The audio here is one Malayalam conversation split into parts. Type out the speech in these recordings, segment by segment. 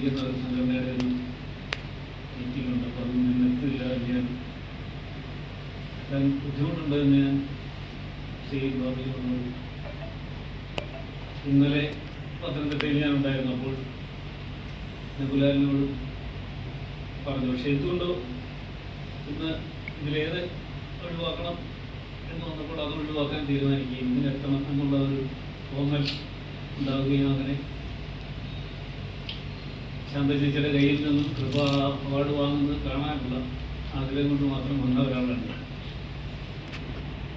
പ്രവർത്തിക്കുന്ന ഒരു സംഘടനയുടെ മീറ്റിംഗ് ഉണ്ട്. അപ്പോൾ അതൊന്നും എത്തില്ല ഞാൻ ഞാൻ ബുദ്ധിമുട്ടുണ്ട് എന്ന് ഞാൻ ചെയ്യും പറഞ്ഞു ഇന്നലെ പത്തനംതിട്ടയിൽ ഞാൻ ഉണ്ടായിരുന്നു. അപ്പോൾ നകുലാലിനോട് പറഞ്ഞു പക്ഷെ എന്തുകൊണ്ടോ ഇന്ന് ഇതിലേത് ഒഴിവാക്കണം എന്ന് വന്നപ്പോൾ അത് ഒഴിവാക്കാൻ തീരുമാനിക്കുകയും ഇതിനെത്തണം എന്നുള്ള ഒരു തോന്നൽ ഉണ്ടാവുകയും അങ്ങനെ ശാന്ത ചേച്ചിയുടെ കയ്യിൽ നിന്നും കൃപ അവാർഡ് വാങ്ങുന്നത് കാണാനുള്ള ആഗ്രഹം കൊണ്ട് മാത്രം വന്ന ഒരാളാണ്.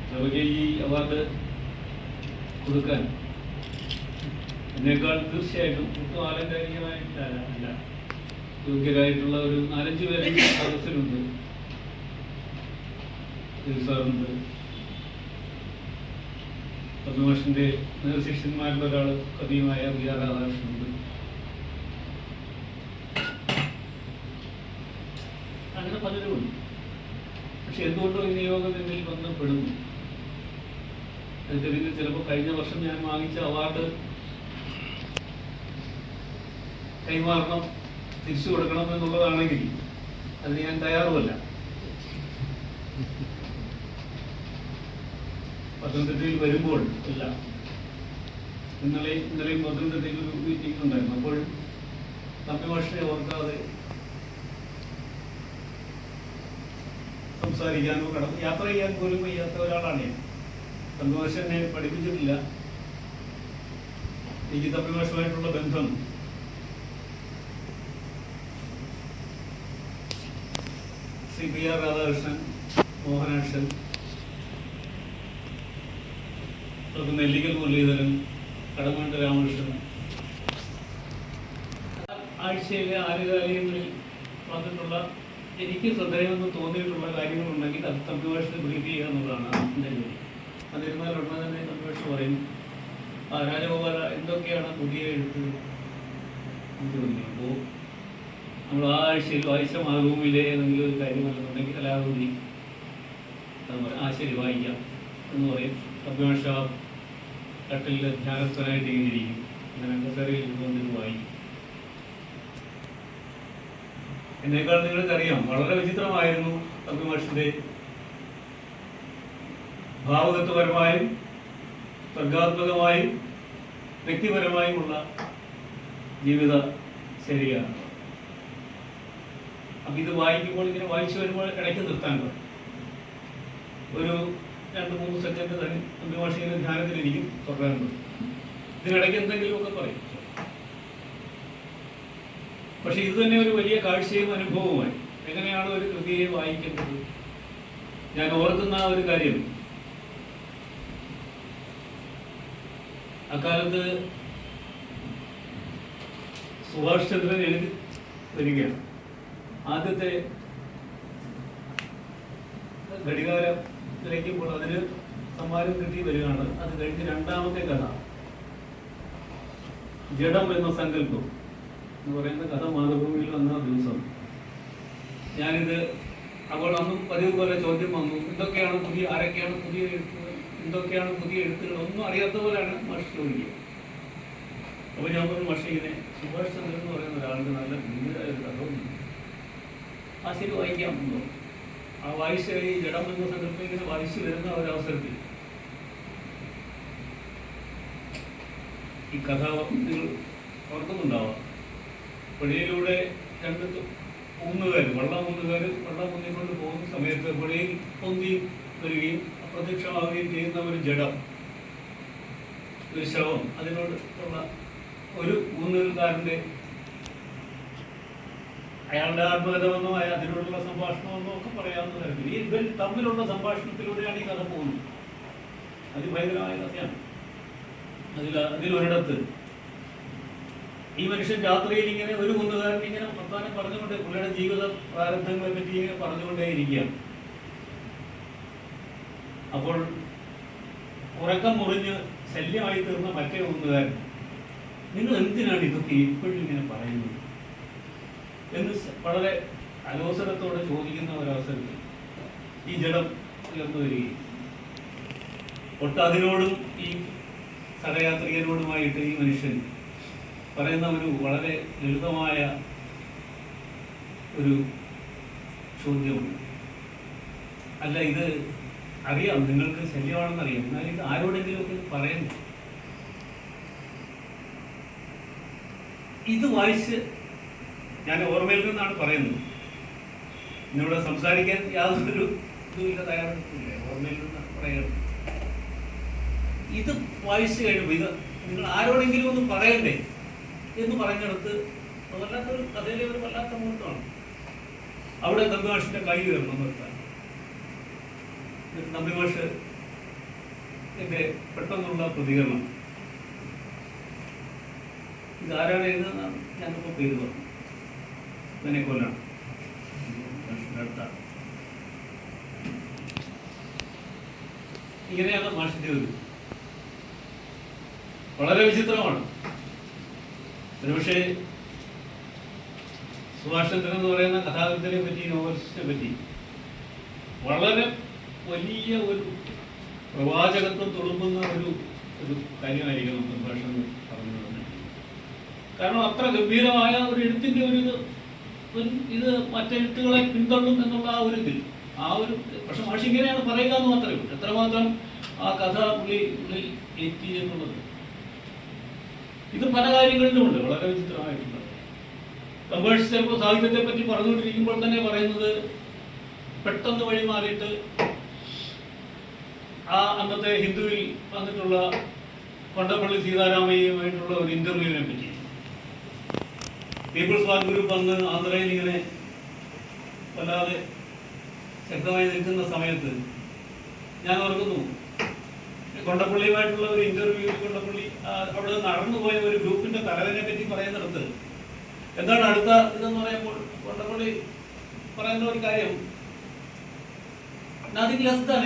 കൃപയ്ക്ക് ഈ അവാർഡ് കൊടുക്കാൻ എന്നേക്കാൾ തീർച്ചയായിട്ടും ഒട്ടും ആലങ്കാരികമായിട്ടല്ല യോഗ്യരായിട്ടുള്ള ഒരു നാലഞ്ച് പേരെ സദസ്സിലുണ്ട്. സാറുണ്ട്. പത്മഭാഷന്റെ നേതൃശിഷ്യന്മാരിൽ ഒരാൾ കവിയുമായ വി ആർ രാധാകൃഷ്ണനുണ്ട് അങ്ങനെ പലരുമുണ്ട് പക്ഷെ എന്തുകൊണ്ടോ ഈ നിയോഗം എന്നിൽ വന്ന് പെടുന്നു അതിന്റെ ചിലപ്പോൾ കഴിഞ്ഞ വർഷം ഞാൻ വാങ്ങിച്ച അവാർഡ് കൈമാറണം തിരിച്ചു കൊടുക്കണം എന്നുള്ളതാണെങ്കിൽ അതിന് ഞാൻ തയ്യാറുമല്ല. പത്തനംതിട്ടയിൽ വരുമ്പോൾ ഇല്ല ഇന്നലെ ഇന്നലെയും പത്തനംതിട്ടയിൽ ഒരു മീറ്റിംഗ് ഉണ്ടായിരുന്നു. അപ്പോൾ തമ്മിഭാഷയെ ഓർക്കാതെ സംസാരിക്കാനോ നോക്കണം യാത്ര ചെയ്യാൻ പോലും വയ്യാത്ത ഒരാളാണ് ഞാൻ. തമിഴ്ഭാഷ എന്നെ പഠിപ്പിച്ചിട്ടില്ല. എനിക്ക് തമിഴ്ഭാഷമായിട്ടുള്ള ബന്ധം Shri P R Radhakrishnan Mohanakshan doctor Nellikkal Muraleedharan Kadammanitta Ramakrishnan. ആഴ്ചയിലെ ആനുകാലികങ്ങളിൽ വന്നിട്ടുള്ള എനിക്ക് ശ്രദ്ധേയമെന്ന് തോന്നിയിട്ടുള്ള കാര്യങ്ങളുണ്ടെങ്കിൽ അത് തമിഴ്ഭാഷയിൽ ബ്രീഫ് ചെയ്യുക എന്നുള്ളതാണ് എന്റെ ജോലി. അതിരുന്നാൽ ഉടനെ തന്നെ തമിഴ്ഭാഷ പറയും രാജഗോപാല എന്തൊക്കെയാണ് പുതിയ എഴുത്ത്? അപ്പോൾ നമ്മൾ ആ ആഴ്ചയിൽ വായിച്ച മാതൃഭൂമിയിലെ ഏതെങ്കിലും ഒരു കാര്യം കലാകൃതി കലാഭൂമി ആ ശരി വായിക്കാം എന്ന് പറയും. തമിഴ്ഭാഷ കട്ടിലെ ധ്യാനസ്ഥനായിട്ട് ഇങ്ങനെ ഇരിക്കും. അങ്ങനെ അങ്കസരയിൽ ഇരുന്നുകൊണ്ടിരുന്ന് വായിക്കും. എന്നേക്കാൾ നിങ്ങൾക്കറിയാം. വളരെ വിചിത്രമായിരുന്നു അഭിമാഷിന്റെ ഭാവകത്വപരമായും സർഗാത്മകമായും വ്യക്തിപരമായുമുള്ള ജീവിത ശരിയാണ് അപ്പൊ ഇത് വായിക്കുമ്പോൾ ഇങ്ങനെ വായിച്ചു വരുമ്പോൾ ഇടയ്ക്ക് നിർത്താൻ ഒരു രണ്ട് മൂന്ന് സെക്കൻഡ് തന്നെ ഇങ്ങനെ ധ്യാനത്തിലിരിക്കും തുടരാൻ ഇതിനിടയ്ക്ക് എന്തെങ്കിലുമൊക്കെ പറയും. പക്ഷെ ഇത് തന്നെ ഒരു വലിയ കാഴ്ചയും അനുഭവവുമായി. എങ്ങനെയാണ് ഒരു കൃതിയെ വായിക്കേണ്ടത്? ഞാൻ ഓർക്കുന്ന ഒരു കാര്യം. അക്കാലത്ത് സുഭാഷ് ചന്ദ്രൻ എഴുതി വരികയാണ്. ആദ്യത്തെ ഘടികാരം നിലയ്ക്കുമ്പോൾ അതിന് സമ്മാനം കിട്ടി വരികയാണ്. അത് കഴിഞ്ഞ് രണ്ടാമത്തെ കഥ. ജഡം എന്ന സങ്കല്പം. എന്ന് പറയുന്ന കഥ മാതൃഭൂമിയിൽ വന്ന ദിവസം ഞാനിത് അപ്പോൾ അന്ന് പതിവ് പോലെ ചോദ്യം വന്നു. എന്തൊക്കെയാണ് പുതിയ ആരൊക്കെയാണ് പുതിയ എഴുത്തുകൾ എന്തൊക്കെയാണ് പുതിയ എഴുത്തുകൾ? ഒന്നും അറിയാത്ത പോലെയാണ് മാഷ് ചോദിക്കുക അപ്പോൾ ഞാൻ പറഞ്ഞു മാഷ് സുഭാഷ് ചന്ദ്രൻ എന്ന് പറയുന്ന ഒരാളുടെ നല്ല ഗംഭീരമായ ഒരു കഥ ഉണ്ട്. ആ ശരി വായിക്കാം എന്ന് ആ വായിച്ച ഈ ജഡം എന്ന സങ്കല്പം ഇങ്ങനെ വായിച്ചു വരുന്ന ഒരവസരത്തിൽ ഈ കഥ നിങ്ങൾ ഓർക്കുന്നുണ്ടാവാം. പുഴയിലൂടെ രണ്ട് ഊന്നുകാർ വള്ളം ഊന്നുകാർ വള്ളം ഊന്നിക്കൊണ്ട് പോകുന്ന സമയത്ത് പുഴയിൽ പൊന്തി വരികയും അപ്രത്യക്ഷമാവുകയും ചെയ്യുന്ന ഒരു ജഡം ഒരു ശവം അതിനോട് ഉള്ള ഒരു ഊന്നുകാരന്റെ അയാളുടെ ആത്മകഥമെന്നോ അയാൾ അതിനോടുള്ള സംഭാഷണമെന്നോ ഒക്കെ പറയാവുന്ന തരത്തിൽ ഈ ഇവർ തമ്മിലുള്ള സംഭാഷണത്തിലൂടെയാണ് ഈ കഥ പോകുന്നത്. അതിഭയങ്കരമായ കഥയാണ്. അതിൽ അതിലൊരിടത്ത് ഈ മനുഷ്യൻ രാത്രിയിൽ ഇങ്ങനെ ഒരു കുന്നുകാരൻ ഇങ്ങനെ വർത്താനം പറഞ്ഞുകൊണ്ട് പുള്ളിയുടെ ജീവിത പ്രാരബ്ധങ്ങളെ പറ്റി ഇങ്ങനെ പറഞ്ഞുകൊണ്ടേയിരിക്കുകയാണ്. അപ്പോൾ ഉറക്കം മുറിഞ്ഞ് ശല്യമായി തീർന്ന മറ്റേ മുന്നുകാരൻ നിങ്ങൾ എന്തിനാണ് ഇതൊക്കെ ഇപ്പോഴും ഇങ്ങനെ പറയുന്നത്? എന്ന് വളരെ അലോസരത്തോടെ ചോദിക്കുന്ന ഒരവസരത്തിൽ ഈ ജഡം ഉയർന്നു വരികയും ഒട്ടതിനോടും ഈ സഹയാത്രികരോടുമായിട്ട് ഈ മനുഷ്യൻ പറയുന്ന ഒരു വളരെ ലളിതമായ ഒരു ചോദ്യമുണ്ട്. അല്ല ഇത് അറിയാം നിങ്ങൾക്ക് ശല്യമാണെന്നറിയാം. എന്നാൽ ഇത് ആരോടെങ്കിലുമൊക്കെ പറയണ്ടേ? ഇത് വായിച്ച് ഞാൻ ഓർമ്മയിൽ നിന്നാണ് പറയുന്നത്. ഇന്നിവിടെ സംസാരിക്കാൻ യാതൊരു ഇതുമില്ല തയ്യാറെടുപ്പില്ല. ഓർമ്മയിൽ നിന്നാണ് പറയുന്നത്. ഇത് വായിച്ചു കഴിയുമ്പോൾ ഇത് നിങ്ങൾ ആരോടെങ്കിലും ഒന്ന് പറയണ്ടേ? എന്ന് പറഞ്ഞെടുത്ത് വല്ലാത്തൊരു കഥയിലെ ഒരു വല്ലാത്ത മുഹൂർത്തമാണ്. അവിടെ നമ്പിമാഷിന്റെ കൈ ഉയർന്നു നിർത്താൻ നമ്പിമാഷ് എന്റെ പെട്ടെന്നുള്ള പ്രതികരണം. ഇതാരാണ് എന്ന് ഞങ്ങൾക്ക് പേര് പറഞ്ഞു. ഇവനെ കൊല്ലണം. ഇങ്ങനെയാണ് മാഷിന്റെ ഒരു വളരെ വിചിത്രമാണ്. ഒരുപക്ഷെ സുഭാഷ് എന്ന് പറയുന്ന കഥാകൃത്തിനെ പറ്റി നോവലിസ്റ്റിനെ പറ്റി വളരെ വലിയ ഒരു പ്രവാചകത്വം തുളുമ്പുന്ന ഒരു ഒരു കാര്യമായിരിക്കണം സുഭാഷ് പറഞ്ഞു തന്നെ കാരണം അത്ര ഗംഭീരമായ ഒരു ഇത് ഒരു- ഇത് മറ്റെഴുത്തുകളെ പിന്തള്ളും എന്നുള്ള ആ ഒരു ഇതിൽ ആ ഒരു പക്ഷെ മാഷിങ്ങനെയാണ് പറയുക എന്ന് മാത്രമേ ഉള്ളൂ. എത്രമാത്രം ആ കഥ പുള്ളി ഉള്ളിൽ എത്തി എന്നുള്ളത് ഇത് പല കാര്യങ്ങളിലും ഉണ്ട് വളരെ വിചിത്രമായിട്ടുണ്ട്. കമേഴ്സ് ചിലപ്പോൾ സാഹിത്യത്തെ പറ്റി പറഞ്ഞുകൊണ്ടിരിക്കുമ്പോൾ തന്നെ പറയുന്നത് പെട്ടെന്ന് വഴി മാറിയിട്ട് ആ അന്നത്തെ ഹിന്ദുവിൽ വന്നിട്ടുള്ള കൊണ്ടപ്പള്ളി സീതാരാമയ്യയുമായിട്ടുള്ള ഒരു ഇന്റർവ്യൂവിനെ പറ്റി. പീപ്പിൾസ് വാർ ഗ്രൂപ്പ് അന്ന് ആന്ധ്രയിൽ ഇങ്ങനെ വല്ലാതെ ശക്തമായി നിൽക്കുന്ന സമയത്ത് ഞാൻ ഓർക്കുന്നു കൊണ്ടപ്പള്ളിയുമായിട്ടുള്ള ഒരു ഇന്റർവ്യൂ കൊണ്ടപ്പള്ളി അവിടെ നടന്നുപോയ ഒരു ഗ്രൂപ്പിന്റെ തലവനെ പറ്റി പറയുന്നിടത്ത് എന്താണ് അടുത്ത ഇതെന്ന് പറയുമ്പോൾ കൊണ്ടപ്പള്ളി പറയുന്ന ഒരു കാര്യം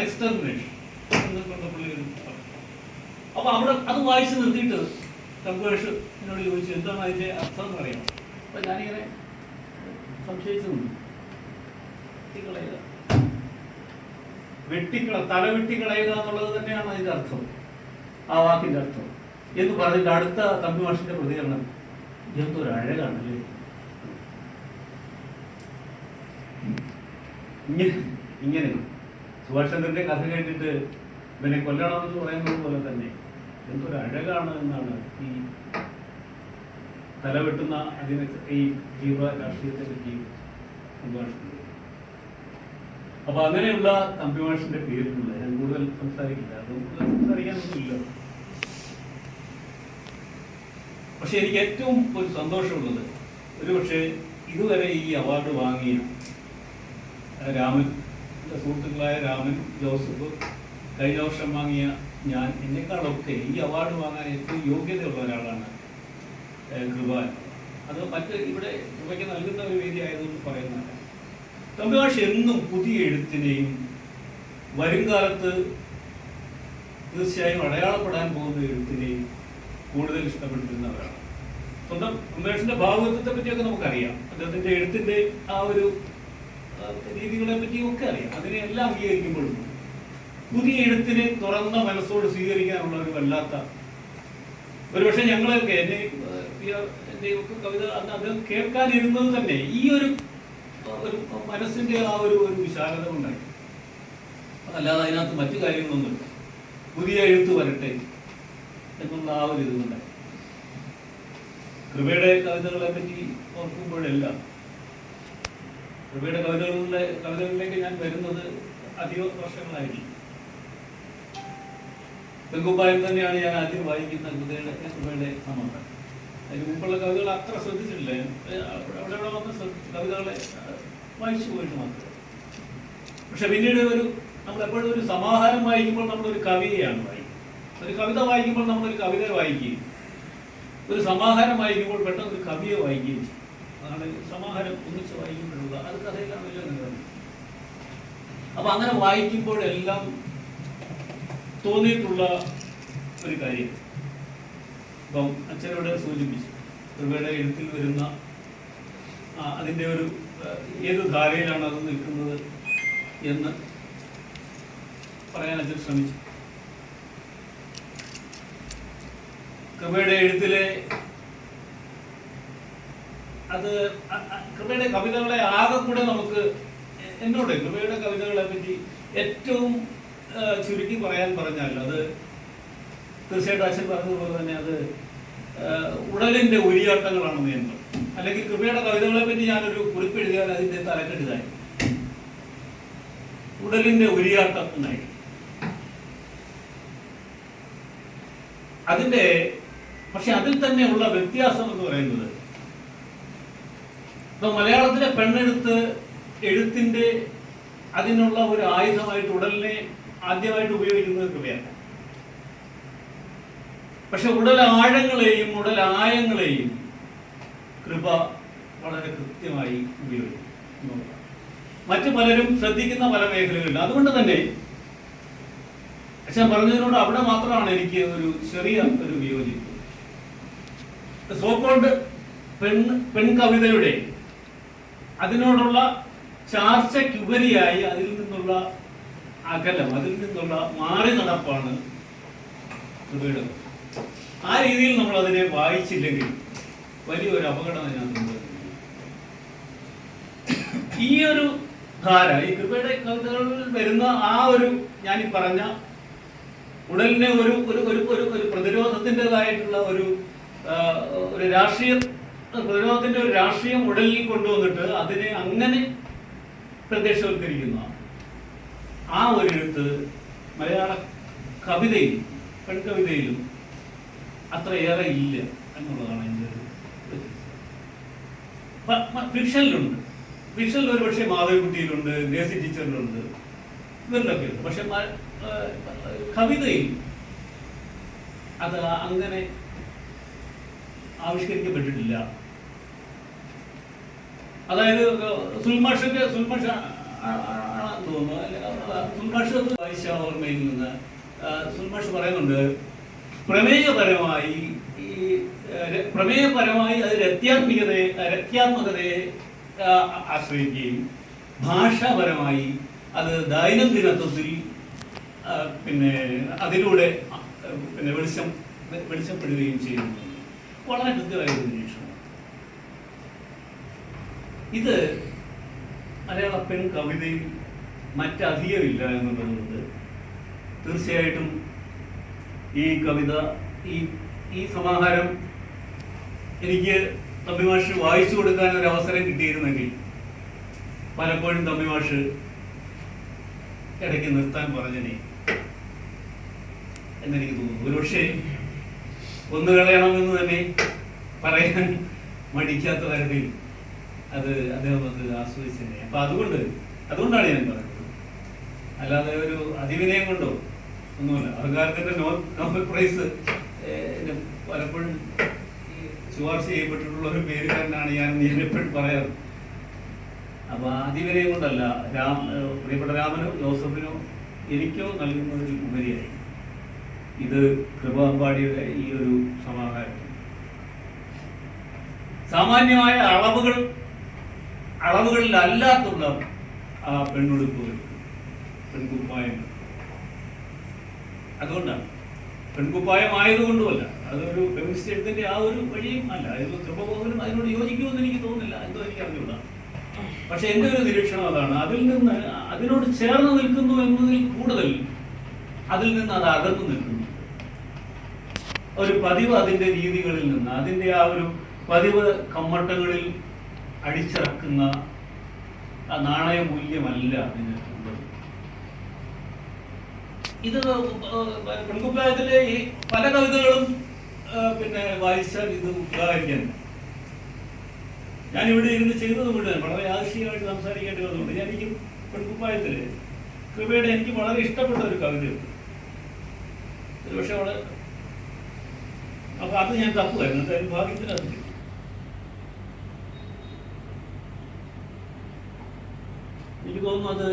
എക്സ്റ്റർമിനേഷൻ. അപ്പൊ അവിടെ അത് വായിച്ച് നിർത്തിയിട്ട് കമ്പേഷ് എന്നോട് ചോദിച്ചു എന്താണ് അതിന്റെ അർത്ഥം എന്ന് പറയാം അപ്പൊ ഞാനിങ്ങനെ സംശയിച്ചു നിന്നു. വെട്ടിക്കള തല വെട്ടിക്കളയുക എന്നുള്ളത് തന്നെയാണ് അതിന്റെ അർത്ഥം. ആ വാക്കിന്റെ അർത്ഥം. എന്ന് പറഞ്ഞിട്ട് അടുത്ത തമ്പി മാഷിന്റെ പ്രതികരണം. എന്തൊരു അഴകാണല്ലേ ഇങ്ങനെ ഇങ്ങനെ. സുഭാഷ് ചന്ദ്രന്റെ കഥ കേട്ടിട്ട് ഇവനെ കൊല്ലണമെന്ന് പറയുന്നത് പോലെ തന്നെ എന്തൊരു അഴകാണ് എന്നാണ് ഈ തലവെട്ടുന്ന അതിനെ ഈ ജീവ രാഷ്ട്രീയത്തെ പറ്റി സംഭാഷണം. അപ്പൊ അങ്ങനെയുള്ള തമ്പിമാഷിന്റെ പേരിലുള്ള ഞാൻ കൂടുതൽ സംസാരിക്കില്ല. സംസാരിക്കാനൊന്നുമില്ല. പക്ഷെ എനിക്ക് ഏറ്റവും ഒരു സന്തോഷമുള്ളത് ഒരു പക്ഷേ ഇതുവരെ ഈ അവാർഡ് വാങ്ങിയ രാമൻ സുഹൃത്തുക്കളായ രാമൻ ജോസഫ് കഴിഞ്ഞ വർഷം വാങ്ങിയ ഞാൻ എന്നെക്കാളൊക്കെ ഈ അവാർഡ് വാങ്ങാൻ ഏറ്റവും യോഗ്യതയുള്ള ഒരാളാണ് കൃപാൻ കൃപ അത് മറ്റ് ഇവിടെ കൃപയ്ക്ക് നൽകുന്ന ഒരു വേദി ആയതുകൊണ്ട് പറയുന്നതല്ല. തമിഴ്ഭാഷ എന്നും പുതിയ എഴുത്തിനെയും വരും കാലത്ത് തീർച്ചയായും അടയാളപ്പെടാൻ പോകുന്ന എഴുത്തിനെയും കൂടുതൽ ഇഷ്ടപ്പെട്ടിരുന്നവരാണ് സ്വന്തം ഉമേഷിന്റെ ഭാഗവത്വത്തെ പറ്റിയൊക്കെ നമുക്കറിയാം. അദ്ദേഹത്തിന്റെ എഴുത്തിന്റെ ആ ഒരു രീതികളെ പറ്റിയും ഒക്കെ അറിയാം. അതിനെ എല്ലാം അംഗീകരിക്കുമ്പോഴും പുതിയ എഴുത്തിനെ തുറന്ന മനസ്സോട് സ്വീകരിക്കാനുള്ള ഒരു വല്ലാത്ത ഒരുപക്ഷെ ഞങ്ങളെയൊക്കെ എന്നെ എന്റെ ഒക്കെ കവിത അദ്ദേഹം കേൾക്കാനിരുന്നത് തന്നെ ഈ ഒരു ഒരു മനസ്സിന്റെ ആ ഒരു ഒരു വിശാലത ഉണ്ടായി അതല്ലാതെ അതിനകത്ത് മറ്റു കാര്യങ്ങളൊന്നുമില്ല. പുതിയ എഴുത്ത് വരട്ടെ എന്നുള്ള ആ ഒരു ഇതുണ്ടായി കൃപയുടെ കവിതകളെ പറ്റി ഓർക്കുമ്പോഴെല്ലാം കൃപയുടെ കവിതകളിലെ കവിതകളിലേക്ക് ഞാൻ വരുന്നത് അധിക വർഷങ്ങളായിരിക്കും പെങ്കുപ്പായം തന്നെയാണ് ഞാൻ ആദ്യം വായിക്കുന്ന കൃതയുടെ കൃപയുടെ സമാധാനം അതിന് മുമ്പുള്ള കവിതകൾ അത്ര ശ്രദ്ധിച്ചിട്ടില്ല അവിടെ അവിടെ വന്ന് കവിതകളെ വായിച്ചു പോയിട്ട് മാത്രം പക്ഷെ പിന്നീട് ഒരു നമ്മൾ എപ്പോഴും ഒരു സമാഹാരം വായിക്കുമ്പോൾ നമ്മളൊരു കവിതയാണ് വായിക്കുന്നത് ഒരു കവിത വായിക്കുമ്പോൾ നമ്മളൊരു കവിതയെ വായിക്കുകയും ഒരു സമാഹാരം വായിക്കുമ്പോൾ പെട്ടെന്ന് ഒരു കവിയെ വായിക്കുകയും അതാണ് സമാഹാരം ഒന്നിച്ച് വായിക്കുമ്പോഴുള്ള അത് കഥയിലാണല്ലോ നിങ്ങൾ അപ്പൊ അങ്ങനെ വായിക്കുമ്പോഴെല്ലാം തോന്നിയിട്ടുള്ള ഒരു കാര്യം. ഇപ്പം അച്ഛനോട് സൂചിപ്പിച്ചു. ഒരുപാട് എഴുത്തിൽ വരുന്ന അതിന്റെ ഒരു ഏത് ധാരയിലാണ് അത് നിൽക്കുന്നത് എന്ന് പറയാൻ അച്ഛൻ ശ്രമിച്ചു. കൃപയുടെ എഴുത്തിലെ അത് കൃപയുടെ കവിതകളെ ആകെ കൂടെ നമുക്ക് എന്നോട് കൃപയുടെ കവിതകളെ പറ്റി ഏറ്റവും ചുരുക്കി പറയാൻ പറഞ്ഞാൽ അത് തീർച്ചയായിട്ടും അച്ഛൻ പറഞ്ഞതുപോലെ തന്നെ അത് ഉടലിന്റെ ഉരിയാട്ടങ്ങളാണ് പറയും അല്ലെങ്കിൽ കൃപയുടെ കവിതകളെ പറ്റി ഞാനൊരു കുറിപ്പ് എഴുതിയാൽ അതിന്റെ തലക്കെട്ടിതായി. ഉടലിന്റെ ഉരിയാട്ടം എന്നായി അതിന്റെ പക്ഷെ അതിൽ തന്നെയുള്ള വ്യത്യാസം എന്ന് പറയുന്നത് ഇപ്പൊ മലയാളത്തിലെ പെണ്ണെഴുത്ത് എഴുത്തിന്റെ അതിനുള്ള ഒരു ആയുധമായിട്ട് ഉടലിനെ ആദ്യമായിട്ട് ഉപയോഗിക്കുന്നത് കൃപയാണ്. പക്ഷെ ഉടൽ ആഴങ്ങളെയും ഉടൽ ആയങ്ങളെയും കൃപ വളരെ കൃത്യമായി ഉപയോഗിക്കും. മറ്റു പലരും ശ്രദ്ധിക്കുന്ന പല മേഖലകളിൽ. അതുകൊണ്ട് തന്നെ അച്ഛൻ പറഞ്ഞതിനോട് അവിടെ മാത്രമാണ് എനിക്ക് ഒരു ചെറിയ ഒരു വിയോജിപ്പ്. സോക്കോൾഡ് പെൺ പെൺകവിതയുടെ അതിനോടുള്ള ചാർച്ചയ്ക്കുപരിയായി അതിൽ നിന്നുള്ള അകലം അതിൽ നിന്നുള്ള മാറി നടപ്പാണ് കൃപയുടെ. ആ രീതിയിൽ നമ്മൾ അതിനെ വായിച്ചില്ലെങ്കിൽ വലിയൊരു അപകടം ഞാൻ ഈ ഒരു ധാര ഈ കൃപയുടെ കവിതകളിൽ വരുന്ന ആ ഒരു ഞാൻ ഈ പറഞ്ഞ ഉടലിനെ ഒരു ഒരു ഒരു ഒരു ഒരു പ്രതിരോധത്തിന്റെതായിട്ടുള്ള ഒരു ഒരു രാഷ്ട്രീയ പ്രതിരോധത്തിന്റെ ഒരു രാഷ്ട്രീയം ഉടലിൽ കൊണ്ടുവന്നിട്ട് അതിനെ അങ്ങനെ പ്രത്യക്ഷവൽക്കരിക്കുന്ന ആ ഒരു എഴുത്ത് മലയാള കവിതയിലും പെൺകവിതയിലും അത്രയേറെ ഇല്ല എന്നുള്ളതാണ്. ഫിക്ഷനിലുണ്ട് ഫിക്ഷനിൽ ഒരു പക്ഷേ മാധവിക്കുട്ടിയിലുണ്ട് ഗ്രേസി ടീച്ചറിലുണ്ട്. ഇവരിലൊക്കെ ഉണ്ട്. പക്ഷെ കവിതയിൽ അത് അങ്ങനെ ആവിഷ്കരിക്കപ്പെട്ടിട്ടില്ല. അതായത് സുൽമാഷന്റെ സുൽമാഷ തോന്നുന്നു. സുൽമാഷ് വായിച്ച ഓർമ്മയിൽ നിന്ന് സുൽമാഷ് പറയുന്നുണ്ട് പ്രമേയപരമായി പ്രമേയപരമായി അത് രത്യാത്മികതയെ രത്യാത്മകതയെ ആശ്രയിക്കുകയും ഭാഷാപരമായി അത് ദൈനംദിനത്വത്തിൽ പിന്നെ അതിലൂടെ പിന്നെ വെളിച്ചം വെളിച്ചപ്പെടുകയും ചെയ്യുന്നു. വളരെ കൃത്യമായ ഒരു നിരീക്ഷണം. ഇത് മലയാള പെൺ കവിതയിൽ മറ്റധികമില്ല എന്നുള്ളതുകൊണ്ട് തീർച്ചയായിട്ടും ഈ കവിത ഈ ഈ സമാഹാരം എനിക്ക് തമ്പിമാഷ് വായിച്ചു കൊടുക്കാൻ ഒരു അവസരം കിട്ടിയിരുന്നെങ്കിൽ പലപ്പോഴും തമ്പിമാഷ് ഇടയ്ക്ക് നിർത്താൻ പറഞ്ഞനെ എന്നെനിക്ക് തോന്നുന്നു. ഒരുപക്ഷെ ഒന്ന് കളയണമെന്ന് തന്നെ പറയാൻ മടിക്കാത്ത തരത്തിൽ അത് അദ്ദേഹം അത് ആസ്വദിച്ചതിനെ അപ്പൊ അതുകൊണ്ട് അതുകൊണ്ടാണ് ഞാൻ പറഞ്ഞത്. അല്ലാതെ ഒരു അതിവിനയം കൊണ്ടോ ഒന്നുമല്ല. അഹങ്കാരത്തിന്റെ നോ നോബൽ പ്രൈസ് പലപ്പോഴും ശുപാർശ ചെയ്യപ്പെട്ടിട്ടുള്ള ഒരു പേരുകാരനാണ് ഞാൻ ഞാൻ എപ്പോഴും പറയാറ്. അപ്പൊ ആ അതിവിനയം കൊണ്ടല്ല രാം പ്രിയപ്പെട്ട രാമനോ ജോസഫിനോ എനിക്കോ നൽകുന്നതിൽ ഉപരിയായി. ഇത് കൃപാമ്പാടിയുടെ ഈ ഒരു സമാഹാരം സാമാന്യമായ അളവുകൾ അളവുകളിലല്ലാത്തുള്ള ആ പെണ്ണുടുപ്പുകൾ പെൺകുപ്പായങ്ങൾ അതുകൊണ്ടാണ്. പെൺകുപ്പായം ആയതുകൊണ്ടുമല്ല അതൊരു ഫെമിനിസ്റ്റ് എഴുത്തിന്റെ ആ ഒരു വഴിയും അല്ല. ഇത് കൃപബോധനും അതിനോട് യോജിക്കുമെന്ന് എനിക്ക് തോന്നുന്നില്ല. എന്തോ എനിക്ക് അറിഞ്ഞൂടാ പക്ഷെ എന്റെ ഒരു നിരീക്ഷണം അതാണ്. അതിൽ നിന്ന് അതിനോട് ചേർന്ന് നിൽക്കുന്നു എന്നതിൽ കൂടുതൽ അതിൽ നിന്ന് അത് അകന്നു നിൽക്കുന്നു. ഒരു പതിവ് അതിന്റെ രീതികളിൽ നിന്ന് അതിന്റെ ആ ഒരു പതിവ് കമ്മട്ടങ്ങളിൽ അടിച്ചിറക്കുന്ന ആ നാണയ മൂല്യമല്ല അതിന് ഇത് പെൺകുപ്പായത്തിലെ ഈ പല കവിതകളും പിന്നെ വായിച്ചാൽ ഇത് ഞാൻ ഇവിടെ ഇരുന്ന് ചെയ്തത് മുഴുവൻ വളരെ യാദൃശികമായിട്ട് സംസാരിക്കേണ്ടി വന്നതുകൊണ്ട് ഞാൻ എനിക്ക് പെൺകുപ്പായത്തിൽ. കൃപയുടെ എനിക്ക് വളരെ ഇഷ്ടപ്പെട്ട ഒരു കവിതയുണ്ട്. പക്ഷെ അവിടെ അപ്പൊ അത് ഞാൻ തപ്പുമായിരുന്നു. എന്തായാലും ഭാഗ്യത്തിന് അത്. എനിക്ക് തോന്നുന്നു അത്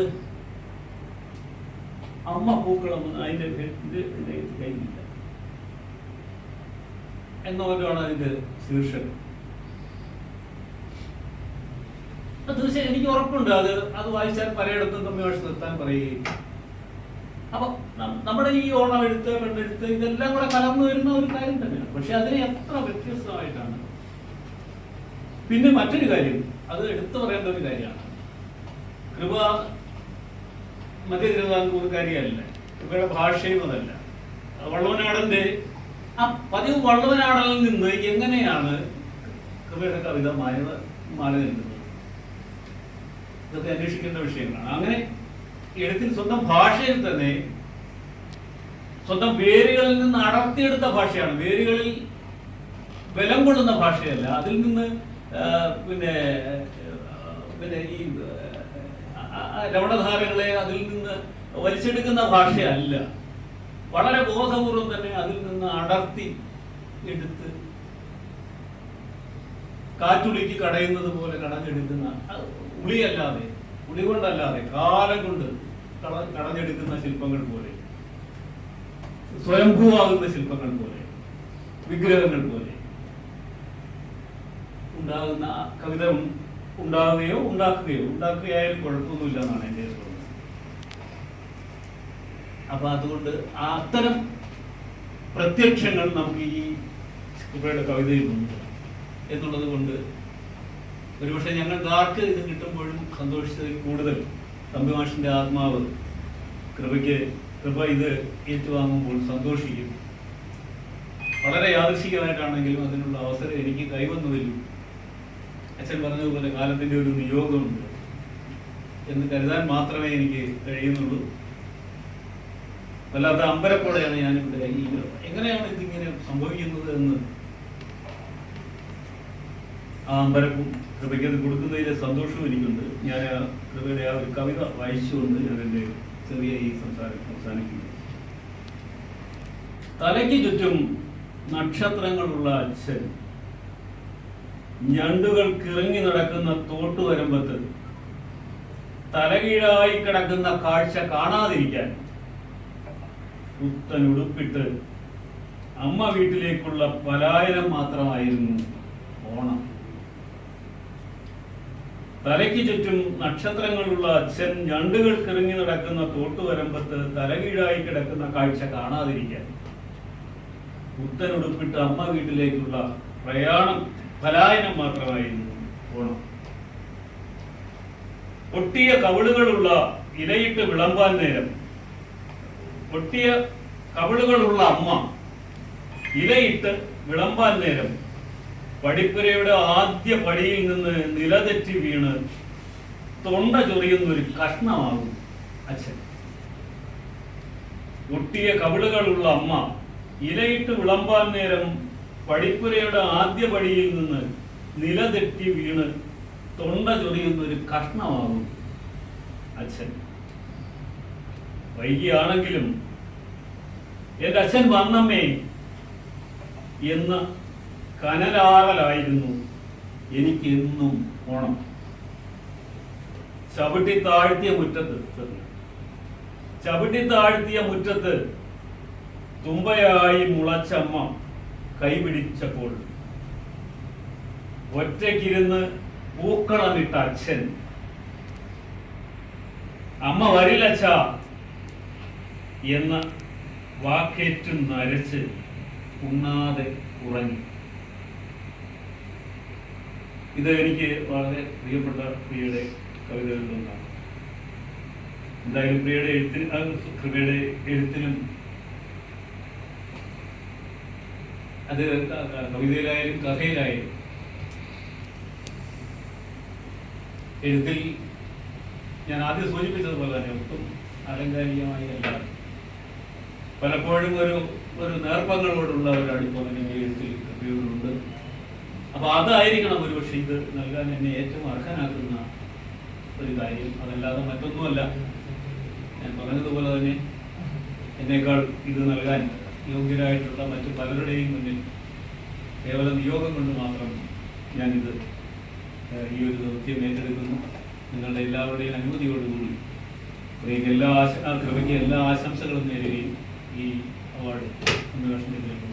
അമ്മ പൂക്കളം എന്ന് അതിന്റെ എന്നോരാണ് അതിന്റെ ശീർഷകം. തീർച്ചയായും എനിക്ക് ഉറപ്പുണ്ട്. അത് അത് വായിച്ചാൽ പലയിടത്തും വായിച്ച് നിർത്താൻ പറയുകയും അപ്പൊ നമ്മുടെ ഈ ഓണം എഴുത്ത് പെണ്ണെഴുത്ത് ഇതെല്ലാം കൂടെ കലർന്നു വരുന്ന ഒരു കാര്യം തന്നെയാണ്. പക്ഷെ അതിനെ എത്ര വ്യത്യസ്തമായിട്ടാണ്. പിന്നെ മറ്റൊരു കാര്യം അത് എടുത്തു പറയേണ്ട ഒരു കാര്യമാണ്. കൃപ മധ്യ കാര്യമല്ല. കൃപയുടെ ഭാഷയും അതല്ല. വള്ളവനാടന്റെ ആ പതിവ് വള്ളവനാടലിൽ നിന്ന് എങ്ങനെയാണ് കവിയുടെ കവിത മാല മാറി നിൽക്കുന്നത് ഇതൊക്കെ അന്വേഷിക്കേണ്ട വിഷയങ്ങളാണ്. അങ്ങനെ എഴുത്തിൽ സ്വന്തം ഭാഷയിൽ തന്നെ സ്വന്തം വേരുകളിൽ നിന്ന് അടർത്തിയെടുത്ത ഭാഷയാണ്. വേരുകളിൽ ബലം കൊള്ളുന്ന ഭാഷയല്ല. അതിൽ നിന്ന് പിന്നെ പിന്നെ ഈ രമണധാരകളെ അതിൽ നിന്ന് വലിച്ചെടുക്കുന്ന ഭാഷയല്ല. വളരെ ബോധപൂർവം തന്നെ അതിൽ നിന്ന് അടർത്തി എടുത്ത് കാറ്റുളിക്ക് കടയുന്നത് പോലെ കടഞ്ഞെടുക്കുന്ന ഉളിയല്ലാതെ ഉളി കൊണ്ടല്ലാതെ കാലം കൊണ്ട് കടഞ്ഞെടുക്കുന്ന ശില്പങ്ങൾ പോലെ സ്വയംഭൂവാകുന്ന ശില്പങ്ങൾ പോലെ വിഗ്രഹങ്ങൾ പോലെ ഉണ്ടാകുന്ന കവിത ഉണ്ടാകുകയോ ഉണ്ടാക്കുകയോ ഉണ്ടാക്കുകയായാലും കുഴപ്പമൊന്നുമില്ല എന്നാണ് എന്റെ തോന്നുന്നത് അപ്പൊ അതുകൊണ്ട് അത്തരം പ്രത്യക്ഷങ്ങൾ നമുക്ക് ഈ കുപ്പയുടെ കവിതയിൽ ഉണ്ട്. എന്നുള്ളത് കൊണ്ട് ഒരുപക്ഷെ ഞങ്ങൾക്കാർക്ക് ഇത് കിട്ടുമ്പോഴും സന്തോഷിച്ചതിൽ കൂടുതൽ തമ്പിമാഷിന്റെ ആത്മാവ് കൃപയ്ക്ക് കൃപ ഇത് ഏറ്റുവാങ്ങുമ്പോൾ സന്തോഷിക്കും. വളരെ യാദൃശികമായിട്ടാണെങ്കിലും അതിനുള്ള അവസരം എനിക്ക് കൈവന്നതിലും അച്ഛൻ പറഞ്ഞതുപോലെ കാലത്തിന്റെ ഒരു നിയോഗമുണ്ട് എന്ന് കരുതാൻ മാത്രമേ എനിക്ക് കഴിയുന്നുള്ളൂ. വല്ലാത്ത അമ്പരപ്പോടെയാണ് ഞാനിവിടെ ഈ എങ്ങനെയാണ് ഇതിങ്ങനെ സംഭവിക്കുന്നത് എന്ന്? ആ അമ്പരപ്പും കൃപയ്ക്ക് അത് കൊടുക്കുന്നതിലെ സന്തോഷവും എനിക്കുണ്ട്. ഞാൻ കൃപയുടെ ആ ഒരു കവിത വായിച്ചുകൊണ്ട് ഞാൻ എന്റെ ചെറിയ ഈ സംസാരം അവസാനിക്കുന്നു. തലയ്ക്ക് ചുറ്റും നക്ഷത്രങ്ങളുള്ള അച്ഛൻ. ഞണ്ടുകൾ കിറങ്ങി നടക്കുന്ന തോട്ടുവരമ്പത്ത് തലകീഴായി കിടക്കുന്ന കാഴ്ച കാണാതിരിക്കാൻ പുത്തൻ ഉടുപ്പിട്ട് അമ്മ വീട്ടിലേക്കുള്ള പലായനം മാത്രമായിരുന്നു ഓണം. തലയ്ക്ക് ചുറ്റും നക്ഷത്രങ്ങളുള്ള അച്ഛൻ ഞണ്ടുകൾ കിറങ്ങി നടക്കുന്ന തോട്ടുവരമ്പത്ത് തലകീഴായി കിടക്കുന്ന കാഴ്ച കാണാതിരിക്കാൻ. പുത്തൻ ഉടുപ്പിട്ട് അമ്മ വീട്ടിലേക്കുള്ള പ്രയാണം പലായനം മാത്രമായിരുന്നു ഓണം. പൊട്ടിയ കവിളുകളുള്ള ഇലയിട്ട് വിളമ്പാൻ നേരം പൊട്ടിയ കവിളുകളുള്ള അമ്മ ഇലയിട്ട് വിളമ്പാൻ നേരം പടിപ്പുരയുടെ ആദ്യ പടിയിൽ നിന്ന് നിലതെറ്റി വീണ് തൊണ്ട ചൊറിയുന്ന ഒരു കഷ്ണമാകും അച്ഛൻ. പൊട്ടിയ കവിളുകളുള്ള അമ്മ ഇലയിട്ട് വിളമ്പാൻ നേരം പടിപ്പുരയുടെ ആദ്യ പടിയിൽ നിന്ന് നിലതെറ്റി വീണ് തൊണ്ട ചൊറിയുന്ന ഒരു കഷ്ണമാകും അച്ഛൻ. വൈകിയാണെങ്കിലും എന്റെ അച്ഛൻ വന്നമ്മേ എന്ന കനലാറലായിരുന്നു. എനിക്ക് എന്നും ഓണം. ചവിട്ടി താഴ്ത്തിയ മുറ്റത്ത് ചവിട്ടി താഴ്ത്തിയ മുറ്റത്ത് തുമ്പയായി മുളച്ചമ്മ കൈപിടിച്ചപ്പോൾ ഒറ്റയ്ക്കിരുന്ന് പൂക്കളമിട്ട അച്ഛൻ. അമ്മ വരില്ലച്ച എന്ന വാക്കേറ്റും നരച്ച് ഉണ്ണാതെ ഉറങ്ങി. ഇത് എനിക്ക് വളരെ പ്രിയപ്പെട്ട പ്രിയയുടെ കവിതകളിൽ ഒന്നാണ്. എന്തായാലും പ്രിയയുടെ എഴുത്തിൽ കൃപയുടെ എഴുത്തിലും അത് കവിതയിലായാലും കഥയിലായാലും എഴുത്തിൽ ഞാൻ ആദ്യം സൂചിപ്പിച്ചതുപോലെ തന്നെ ഒട്ടും ആലങ്കാരികമായി അല്ല. പലപ്പോഴും ഒരു ഒരു നേർപ്പങ്ങളോടുള്ള ഒരു അടുപ്പം എനിക്ക് എഴുത്തിൽ കൃപയോടുണ്ട് അപ്പൊ അതായിരിക്കണം ഒരുപക്ഷെ ഇത് നൽകാൻ എന്നെ ഏറ്റവും അർഹനാക്കുന്ന ഒരു കാര്യം. അതല്ലാതെ മറ്റൊന്നുമല്ല. ഞാൻ പറഞ്ഞതുപോലെ തന്നെ എന്നേക്കാൾ ഇത് നൽകാൻ യോഗ്യരായിട്ടുള്ള മറ്റു പലരുടെയും മുന്നിൽ കേവലം നിയോഗം കൊണ്ട് മാത്രം ഞാനിത് ഈ ഒരു ദൗത്യം ഏറ്റെടുക്കുന്നു. നിങ്ങളുടെ എല്ലാവരുടെയും അനുമതിയോടുകൂടി. എല്ലാ ആശ കൃപയ്ക്ക് എല്ലാ ആശംസകളും നേരുകയും ഈ അവാർഡ് അന്വേഷണത്തിൽ അവാർഡ്